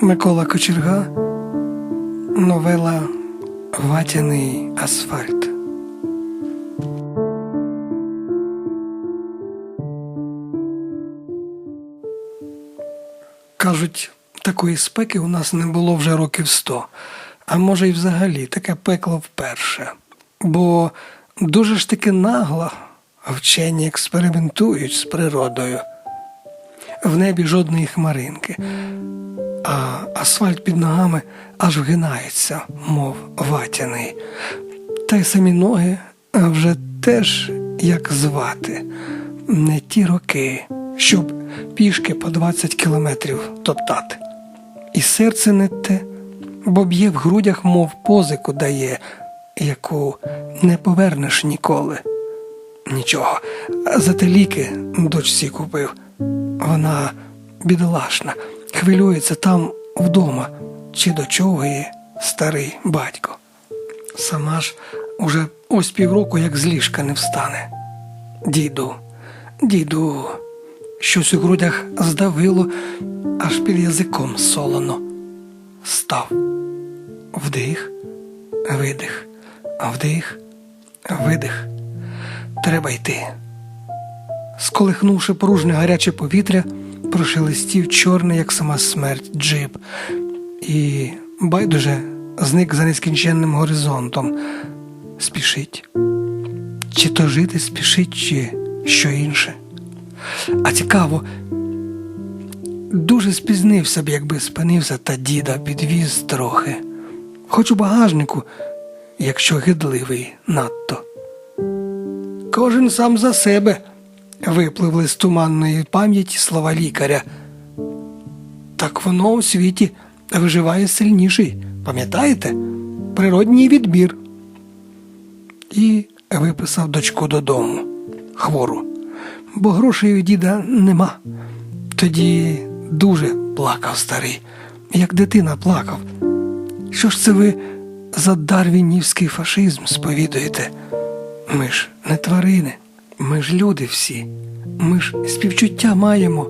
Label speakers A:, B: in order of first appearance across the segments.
A: Микола Кочерга, новела Ватяний асфальт. Кажуть, такої спеки у нас не було вже років сто, а може й взагалі таке пекло вперше. Бо дуже ж таки нагло вчені експериментують з природою. В небі жодної хмаринки, а асфальт під ногами аж вгинається, мов ватяний. Та й самі ноги вже теж як звати, не ті роки, щоб пішки по 20 кілометрів топтати. І серце не те, бо б'є в грудях, мов позику дає, яку не повернеш ніколи. Нічого, зате ліки дочці купив. Вона бідолашна, хвилюється там вдома, чи до чого є старий батько. Сама ж уже ось півроку як з ліжка не встане. Діду, діду, щось у грудях здавило, аж під язиком солоно. Став. Вдих, видих, вдих, видих. Треба йти. Сколихнувши поружне гаряче повітря, прошелестів чорний, як сама смерть, джип, і байдуже зник за нескінченним горизонтом. Спішить. Чи то жити спішить, чи що інше. А цікаво, дуже спізнився б, якби спинився та діда підвіз трохи. Хоч у багажнику, якщо гидливий надто. Кожен сам за себе випливли з туманної пам'яті слова лікаря. Так воно у світі виживає сильніший, пам'ятаєте? Природній відбір. І виписав дочку додому, хвору, бо грошей у діда нема. Тоді дуже плакав старий, як дитина плакав. Що ж це ви за дарвінівський фашизм сповідуєте? Ми ж не тварини, ми ж люди всі, ми ж співчуття маємо.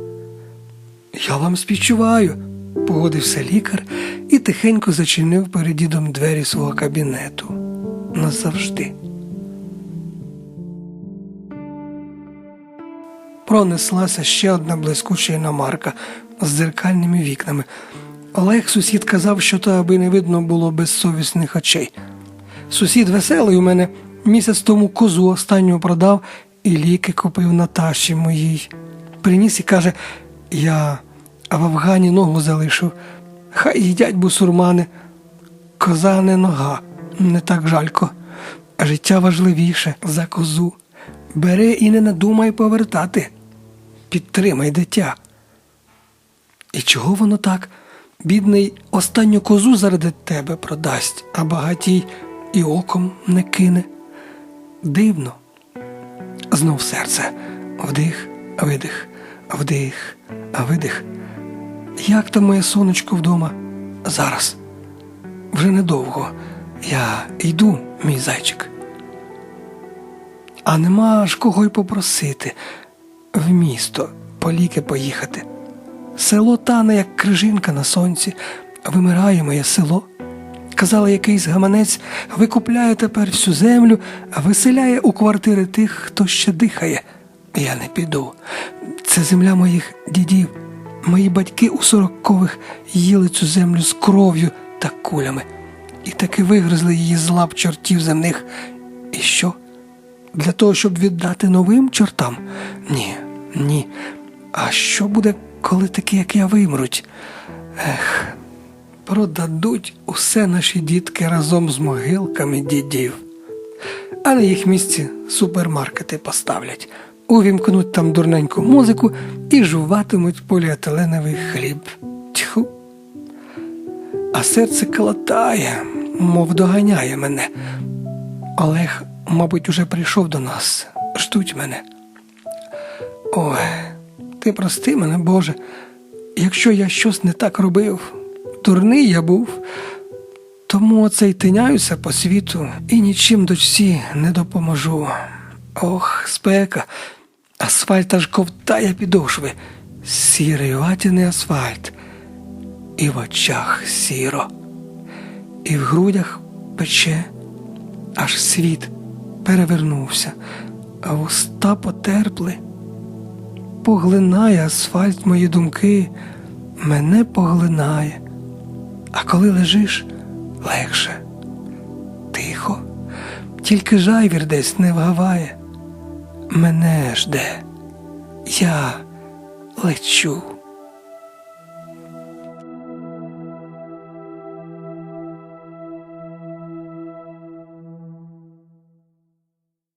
A: Я вам співчуваю, погодився лікар і тихенько зачинив перед дідом двері свого кабінету. Назавжди. Пронеслася ще одна блискуча іномарка з дзеркальними вікнами. Олег сусід казав, що то аби не видно було безсовісних очей. Сусід веселий у мене місяць тому козу останню продав і ліки купив Наташі моїй. Приніс і каже: я в Афгані ногу залишив. Хай їдять бусурмани. Коза не нога, не так жалько. Життя важливіше за козу. Бери і не надумай повертати. Підтримай дитя. І чого воно так? Бідний останню козу заради тебе продасть, а багатій і оком не кине. Дивно. Знов серце. Вдих, видих, вдих, видих. Як там моє сонечко вдома? Зараз. Вже недовго. Я йду, мій зайчик. А нема ж кого й попросити в місто по ліки поїхати. Село тане, як крижинка на сонці, вимирає моє село. Казали, якийсь гаманець викупляє тепер всю землю, виселяє у квартири тих, хто ще дихає. Я не піду. Це земля моїх дідів. Мої батьки у сорокових їли цю землю з кров'ю та кулями, і таки вигризли її з лап чортів земних. І що? Для того, щоб віддати новим чортам? Ні, ні. А що буде, коли такі, як я, вимруть? Ех, продадуть усе наші дітки разом з могилками дідів, а на їх місці супермаркети поставлять, увімкнуть там дурненьку музику і жуватимуть поліетиленовий хліб. Тьху. А серце калатає, мов доганяє мене. Олег, мабуть, уже прийшов до нас, ждуть мене. Ой, ти прости мене, Боже, якщо я щось не так робив, дурний я був, тому оце й тиняюся по світу і нічим дочці не допоможу. Ох, спека, асфальт аж ковтає підошви, сірий ватяний асфальт. і в очах сіро, і в грудях пече, аж світ перевернувся, а вуста потерпли. Поглинає асфальт мої думки, мене поглинає. А коли лежиш, легше, тихо, тільки жайвір десь не вгаває. Мене жде, я лечу.